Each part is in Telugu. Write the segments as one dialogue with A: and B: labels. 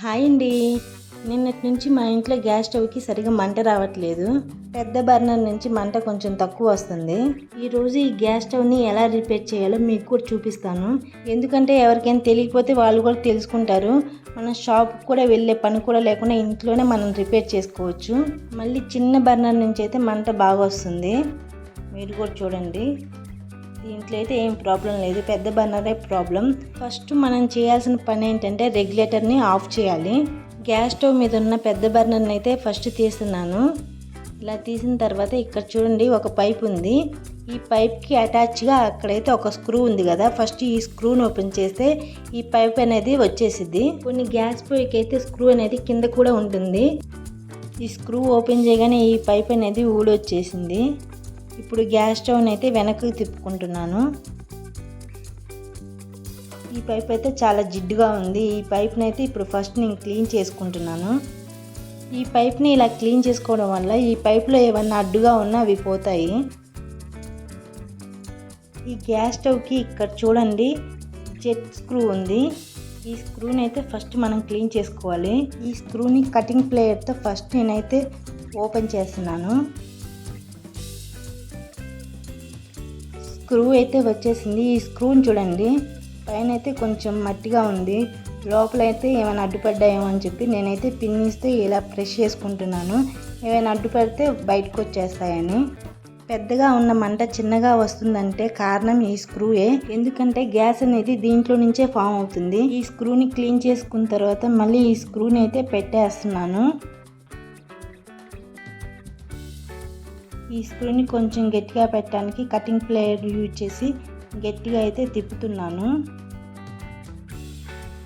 A: హాయ్ అండి. నిన్నటి నుంచి మా ఇంట్లో గ్యాస్ స్టవ్కి సరిగా మంట రావట్లేదు. పెద్ద బర్నర్ నుంచి మంట కొంచెం తక్కువ వస్తుంది. ఈరోజు ఈ గ్యాస్ స్టవ్ని ఎలా రిపేర్ చేయాలో మీకు కూడా చూపిస్తాను. ఎందుకంటే ఎవరికైనా తెలియకపోతే వాళ్ళు కూడా తెలుసుకుంటారు. మనం షాప్ కూడా వెళ్ళే పని కూడా లేకుండా ఇంట్లోనే మనం రిపేర్ చేసుకోవచ్చు. మళ్ళీ చిన్న బర్నర్ నుంచి అయితే మంట బాగా వస్తుంది. మీరు కూడా చూడండి. దీంట్లో అయితే ఏం ప్రాబ్లం లేదు. పెద్ద బర్నరే ప్రాబ్లం ఫస్ట్ మనం చేయాల్సిన పని ఏంటంటే రెగ్యులేటర్ని ఆఫ్ చేయాలి. గ్యాస్ స్టవ్ మీద ఉన్న పెద్ద బర్నర్ని అయితే ఫస్ట్ తీస్తున్నాను. ఇలా తీసిన తర్వాత ఇక్కడ చూడండి ఒక పైప్ ఉంది. ఈ పైప్కి అటాచ్గా అక్కడైతే ఒక స్క్రూ ఉంది కదా. ఫస్ట్ ఈ స్క్రూని ఓపెన్ చేస్తే ఈ పైప్ అనేది వచ్చేసిద్ది. కొన్ని గ్యాస్ పొయ్యికి అయితే స్క్రూ అనేది కింద కూడా ఉంటుంది. ఈ స్క్రూ ఓపెన్ చేయగానే ఈ పైప్ అనేది ఊడొచ్చేసింది. ఇప్పుడు గ్యాస్ స్టవ్ని అయితే వెనక్కి తిప్పుకుంటున్నాను. ఈ పైప్ అయితే చాలా జిడ్డుగా ఉంది. ఈ పైప్ని అయితే ఇప్పుడు ఫస్ట్ నేను క్లీన్ చేసుకుంటున్నాను. ఈ పైప్ని ఇలా క్లీన్ చేసుకోవడం వల్ల ఈ పైప్లో ఏమన్నా అడ్డుగా ఉన్నా అవి పోతాయి. ఈ గ్యాస్ స్టవ్కి ఇక్కడ చూడండి జెట్ స్క్రూ ఉంది. ఈ స్క్రూని అయితే ఫస్ట్ మనం క్లీన్ చేసుకోవాలి. ఈ స్క్రూని కటింగ్ ప్లేయర్తో ఫస్ట్ నేనైతే ఓపెన్ చేస్తున్నాను. స్క్రూ అయితే వచ్చేసింది. ఈ స్క్రూని చూడండి. పైన అయితే కొంచెం మట్టిగా ఉంది. లోపల అయితే ఏమైనా అడ్డుపడ్డాయేమో అని చెప్పి నేనైతే పిన్నిస్తే ఇలా ప్రెష్ చేసుకుంటున్నాను. ఏమైనా అడ్డుపడితే బయటకు వచ్చేస్తాయని. పెద్దగా ఉన్న మంట చిన్నగా వస్తుందంటే కారణం ఈ స్క్రూయే ఎందుకంటే గ్యాస్ అనేది దీంట్లో నుంచే ఫామ్ అవుతుంది. ఈ స్క్రూని క్లీన్ చేసుకున్న తర్వాత మళ్ళీ ఈ స్క్రూని అయితే పెట్టేస్తున్నాను. ఈ స్క్రూని కొంచెం గట్టిగా పెట్టడానికి కటింగ్ ప్లేయర్ యూజ్ చేసి గట్టిగా అయితే తిప్పుతున్నాను.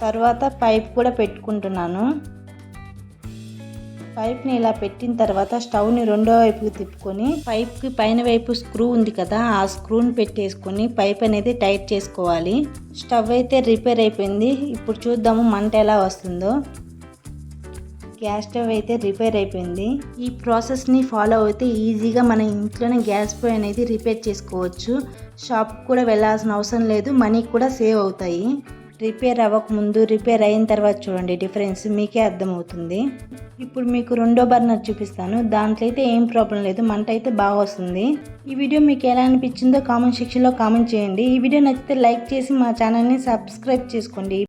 A: తర్వాత పైప్ కూడా పెట్టుకుంటున్నాను. పైప్ని ఇలా పెట్టిన తర్వాత స్టవ్ని రెండో వైపుకి తిప్పుకొని పైప్కి పైన వైపు స్క్రూ ఉంది కదా ఆ స్క్రూని పెట్టేసుకొని పైప్ అనేది టైట్ చేసుకోవాలి. స్టవ్ అయితే రిపేర్ అయిపోయింది. ఇప్పుడు చూద్దాము మంట ఎలా వస్తుందో. గ్యాస్ స్టవ్ అయితే రిపేర్ అయిపోయింది. ఈ ప్రాసెస్ని ఫాలో అయితే ఈజీగా మన ఇంట్లోనే గ్యాస్ పొయ్యి అనేది రిపేర్ చేసుకోవచ్చు. షాప్ కూడా వెళ్ళాల్సిన అవసరం లేదు. మనీ కూడా సేవ్ అవుతాయి. రిపేర్ అవ్వకముందు రిపేర్ అయిన తర్వాత చూడండి డిఫరెన్స్ మీకే అర్థమవుతుంది. ఇప్పుడు మీకు రెండో బర్నర్ చూపిస్తాను. దాంట్లో అయితే ఏం ప్రాబ్లం లేదు. మంట అయితే బాగా వస్తుంది. ఈ వీడియో మీకు ఎలా అనిపించిందో కామెంట్ సెక్షన్లో కామెంట్ చేయండి. ఈ వీడియో నచ్చితే లైక్ చేసి మా ఛానల్ని సబ్స్క్రైబ్ చేసుకోండి.